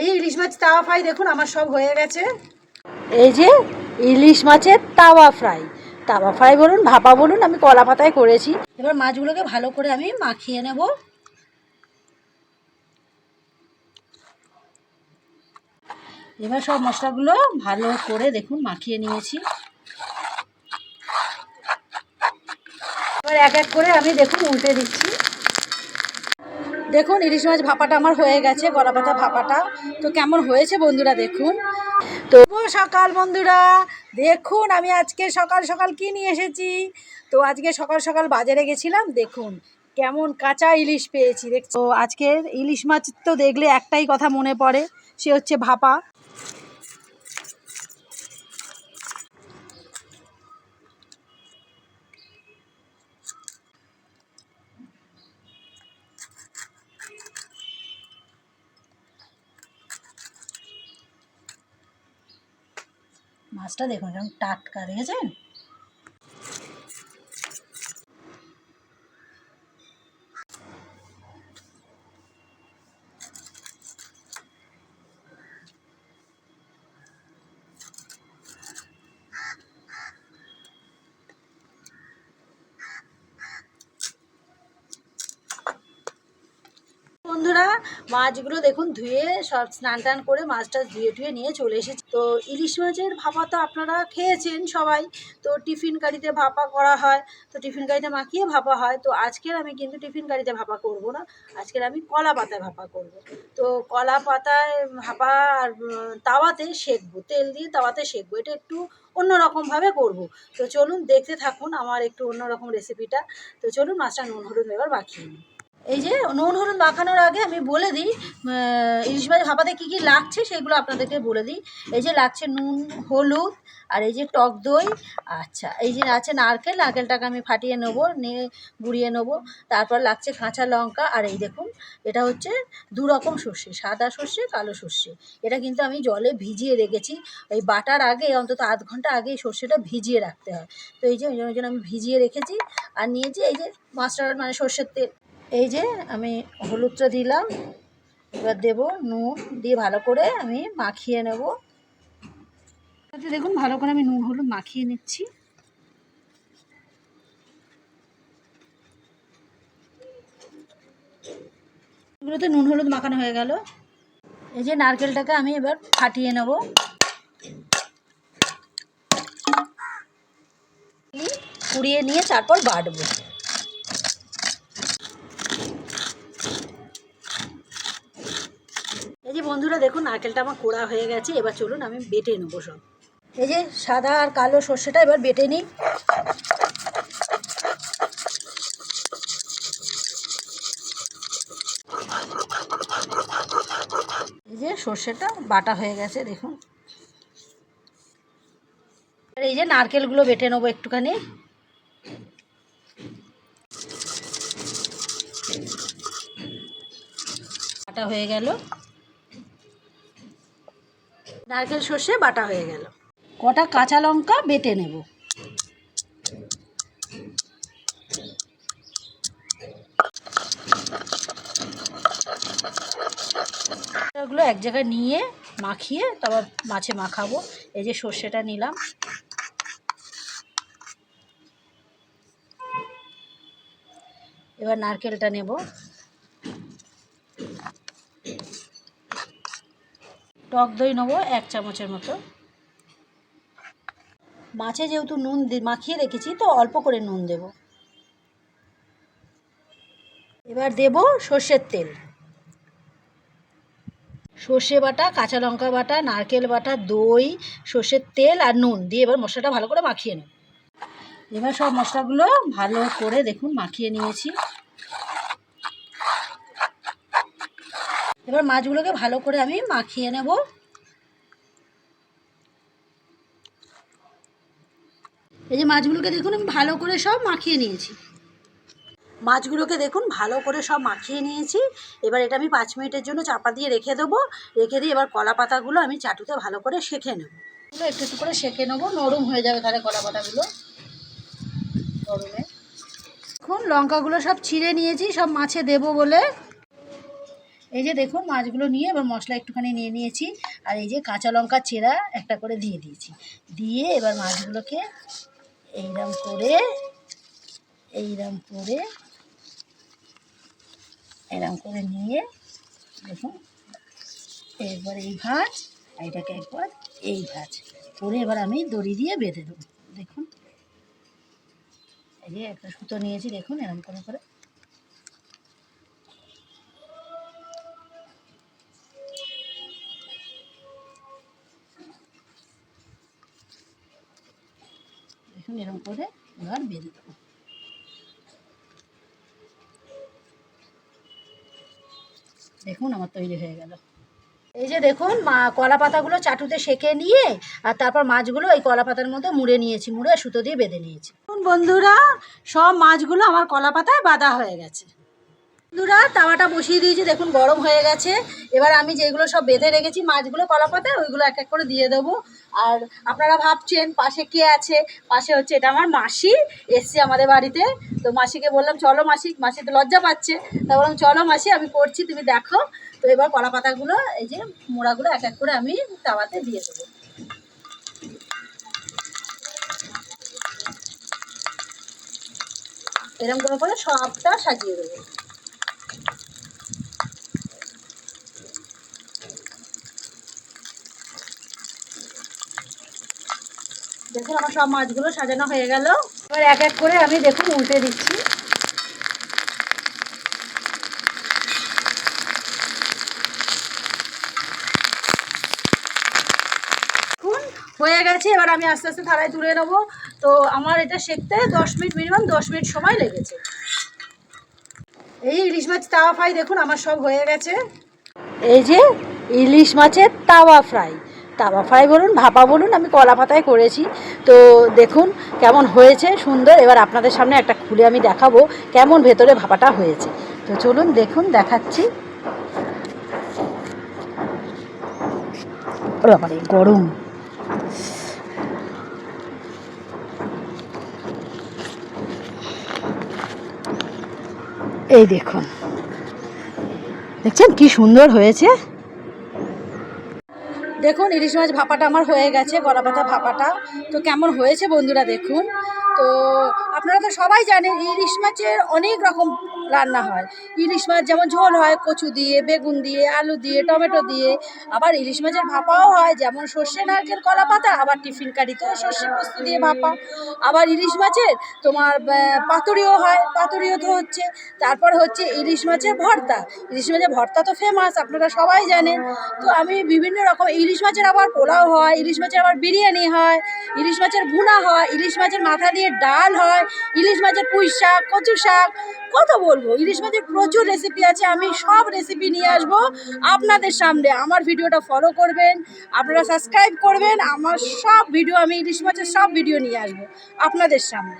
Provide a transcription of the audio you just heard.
এই ইলিশ মাছ তাওয়া ফ্রাই দেখুন আমার সব হয়ে গেছে। এই যে ইলিশ মাছের তাওয়া ফ্রাই। তাওয়া ফ্রাই বলুন ভাপা বলুন আমি কলা পাতায় করেছি। এবার মাছগুলোকে ভালো করে আমি মাখিয়ে নেব। এবার সব মশলাগুলো ভালো করে দেখুন মাখিয়ে নিয়েছি। এবার এক এক করে আমি দেখুন উল্টে দিচ্ছি। দেখুন, ইলিশ মাছ ভাপাটা আমার হয়ে গেছে গলা পাতা ভাপাটা। তো কেমন হয়েছে বন্ধুরা, দেখুন। তো সকাল বন্ধুরা। দেখুন, আমি আজকে সকাল সকাল কি নিয়ে এসেছি? তো আজকে সকাল সকাল বাজারে গেছিলাম, দেখুন। কেমন কাঁচা ইলিশ পেয়েছি, দেখছ। আজকের ইলিশ মাছ তো দেখলে একটাই কথা মনে পড়ে, সে হচ্ছে ভাপা। মাছটা দেখুন এরকম টাটকা দেখেছেন বন্ধুরা মাছগুলো দেখুন ধুয়ে সব স্নান টান করে মাছটা ধুয়ে টুয়ে নিয়ে চলে এসেছি। তো ইলিশ মাছের ভাপা তো আপনারা খেয়েছেন সবাই। তো টিফিন কারিতে ভাপা করা হয়, তো টিফিন কারিতে মাখিয়ে ভাপা হয়। তো আজকের আমি কিন্তু টিফিন কারিতে ভাপা করব না, আজকের আমি কলা পাতায় ভাপা করব। তো কলা পাতায় ভাপা আর তাওয়াতে সেকবো, তেল দিয়ে তাওয়াতে সেকবো। এটা একটু অন্যরকমভাবে করব। তো চলুন দেখতে থাকুন আমার একটু অন্যরকম রেসিপিটা তো চলুন মাছটা নুন, হলুদ এবার মাখিয়ে নিই। এই যে নুন, হলুদ মাখানোর আগে আমি বলে দিই ইলিশ মাছ ভাপাতে কী কী লাগছে সেগুলো আপনাদেরকে বলে দিই। এই যে লাগছে নুন, হলুদ, আর এই যে টক দই আচ্ছা এই যে আছে নারকেল, নারকেলটাকে আমি ফাটিয়ে নেব, নিয়ে গুঁড়িয়ে নেব। তারপর লাগছে কাঁচা লঙ্কা, আর এই দেখুন, এটা হচ্ছে দু রকম সর্ষে, সাদা সর্ষে, কালো সর্ষে। এটা কিন্তু আমি জলে ভিজিয়ে রেখেছি। এই বাটার আগে, অন্তত আধ ঘণ্টা আগে এই সর্ষেটা ভিজিয়ে রাখতে হয়। তো এই যে, ওই জন্য ওই জন্য আমি ভিজিয়ে রেখেছি। আর নিয়েছি এই যে মাস্টার মানে সর্ষের তেল। এই যে আমি হলুদটা দিলাম, এবার দেব নুন, দিয়ে ভালো করে আমি মাখিয়ে নেব। তাতে দেখুন, ভালো করে আমি নুন, হলুদ মাখিয়ে নিচ্ছি। এগুলোতে নুন, হলুদ মাখানো হয়ে গেল। এই যে নারকেলটাকে আমি এবার ফাটিয়ে নেব। কুড়িয়ে নিয়ে তারপর বাটবো এই যে বন্ধুরা দেখুন, নারকেলটা আমার কোড়া হয়ে গেছে, এবার চলুন আমি বেটে নেব সব। এই যে সাদা আর কালো সর্ষেটা এবার বেটে নিই। এই যে সর্ষেটা বাটা হয়ে গেছে, দেখুন। এই যে নারকেলগুলো বেটে নেব একটুখানি। বাটা হয়ে গেল। নারকেল, সর্ষে, বাটা হয়ে গেল। কটা কাঁচা লঙ্কা বেটে নেব। এগুলো এক জায়গায় নিয়ে, মাখিয়ে তারপর মাছে মাখাবো। এই যে সর্ষেটা নিলাম। এবার নারকেলটা নেব। টক দই নেব, এক চামচের মতো। মাছে যেহেতু নুন মাখিয়ে রেখেছি, তো অল্প করে নুন দেব। এবার দেব সর্ষের তেল। সর্ষে বাটা, কাঁচা লঙ্কা বাটা, নারকেল বাটা, দই, সর্ষের তেল আর নুন দিয়ে এবার মশলাটা ভালো করে মাখিয়ে নেব। এবার সব মশলাগুলো ভালো করে দেখুন, মাখিয়ে নিয়েছি। এবার মাছগুলোকে ভালো করে আমি মাখিয়ে নেব। এই যে মাছগুলোকে দেখুন, আমি ভালো করে সব মাখিয়ে নিয়েছি। মাছগুলোকে দেখুন, ভালো করে সব মাখিয়ে নিয়েছি। এবার এটা আমি পাঁচ মিনিটের জন্য চাপা দিয়ে রেখে দেবো। রেখে দিয়ে এবার কলা পাতাগুলো আমি চাটুতে ভালো করে সেঁকে নেব। একটু একটু করে সেঁকে নেব, নরম হয়ে যাবে তাহলে কলা পাতাগুলো। গরমে এখন লঙ্কাগুলো সব ছিঁড়ে নিয়েছি, সব মাছে দেবো বলে। এই যে দেখুন মাছগুলো নিয়ে এবার মশলা একটুখানি নিয়ে নিয়েছি, আর এই যে কাঁচা লঙ্কা চেরা একটা করে দিয়ে দিয়েছি। দিয়ে এবার মাছগুলোকে এইরকম করে এইরকম করে, এরম করে নিয়ে দেখুন, এরপর এই ভাঁজ আর এটাকে একবার এই ভাঁজ করে এবার আমি দড়ি দিয়ে বেঁধে দেবো। দেখুন, এই যে একটা সুতো নিয়েছি, দেখুন এরম করে করে দেখুন, এরকম করে এবার বেঁধে দেবো দেখুন, আমার তৈরি হয়ে গেল। এই যে দেখুন, মা কলা পাতাগুলো চাটুতে সেকে নিয়ে, আর তারপর মাছগুলো এই কলা পাতার মধ্যে মুড়ে নিয়েছি, মুড়ে সুতো দিয়ে বেঁধে নিয়েছি। বন্ধুরা, সব মাছগুলো আমার কলা পাতায় বাঁধা হয়ে গেছে। বন্ধুরা, তাওয়াটা বসিয়ে দিয়েছি, দেখুন গরম হয়ে গেছে। এবার আমি যেগুলো সব বেঁধে রেখেছি, মাছগুলো কলা পাতায় ওইগুলো এক এক করে দিয়ে দেবো। আর আপনারা ভাবছেন, পাশে কে আছে? পাশে হচ্ছে এটা আমার মাসি, এসছে আমাদের বাড়িতে। তো মাসিকে বললাম, চলো মাসি। মাসি তো লজ্জা পাচ্ছে। তা বললাম, চলো মাসি, আমি করছি, তুমি দেখো। তো এবার কলা পাতাগুলো এই যে মোড়াগুলো এক এক করে আমি তাওয়াতে দিয়ে দেবো। এরকম করে সবটা সাজিয়ে দেবো। দেখুন আমার সব মাছগুলো সাজানো হয়ে গেল। এবার এক এক করে আমি দেখুন উল্টে দিচ্ছি। হয়ে গেছে, এবার আমি আস্তে আস্তে থালায় তুলে নেব। তো আমার এটা শেখতে দশ মিনিট মিনিমাম দশ মিনিট সময় লেগেছে। এই ইলিশ মাছ তাওয়া ফ্রাই দেখুন, আমার সব হয়ে গেছে। এই যে ইলিশ মাছের তাওয়া ফ্রাই। তাওয়া ফ্রাই বলুন, ভাপা বলুন, আমি কলা পাতায় করেছি। তো দেখুন কেমন হয়েছে, সুন্দর। এবার আপনাদের সামনে একটা খুলে আমি দেখাবো কেমন ভেতরে ভাপাটা হয়েছে। তো চলুন দেখুন, দেখাচ্ছি। গরম। এই দেখুন। দেখছেন কি সুন্দর হয়েছে? দেখুন, ইলিশ মাছ ভাপাটা আমার হয়ে গেছে গলা পাতা ভাপাটা। তো কেমন হয়েছে বন্ধুরা দেখুন। তো আপনারা তো সবাই জানেন, ইলিশ মাছের অনেক রকম রান্না হয়। ইলিশ মাছ যেমন ঝোল হয়, কচু দিয়ে, বেগুন দিয়ে, আলু দিয়ে, টমেটো দিয়ে। আবার ইলিশ মাছের ভাপাও হয়, যেমন সর্ষে, নারকেল কলা পাতা আবার টিফিন কারিতেও সর্ষে পোস্ত দিয়ে ভাপা। আবার ইলিশ মাছের তোমার পাতুরিও হয় পাতুরিও তো হচ্ছে। তারপর হচ্ছে ইলিশ মাছের ভর্তা। ইলিশ মাছের ভর্তা তো ফেমাস আপনারা সবাই জানেন। তো আমি বিভিন্ন রকম ইলিশ মাছের আবার পোলাও হয়, ইলিশ মাছের আবার বিরিয়ানি হয়, ইলিশ মাছের ভুনা হয়, ইলিশ মাছের মাথা দিয়ে ডাল হয়, ইলিশ মাছের পুঁই শাক কচু শাক কত বলব। ইলিশ মাছের প্রচুর রেসিপি আছে, আমি সব রেসিপি নিয়ে আসব আপনাদের সামনে। আমার ভিডিওটা ফলো করবেন, আপনারা সাবস্ক্রাইব করবেন, আমার সব ভিডিও আমি ইলিশ মাছের সব ভিডিও নিয়ে আসব আপনাদের সামনে।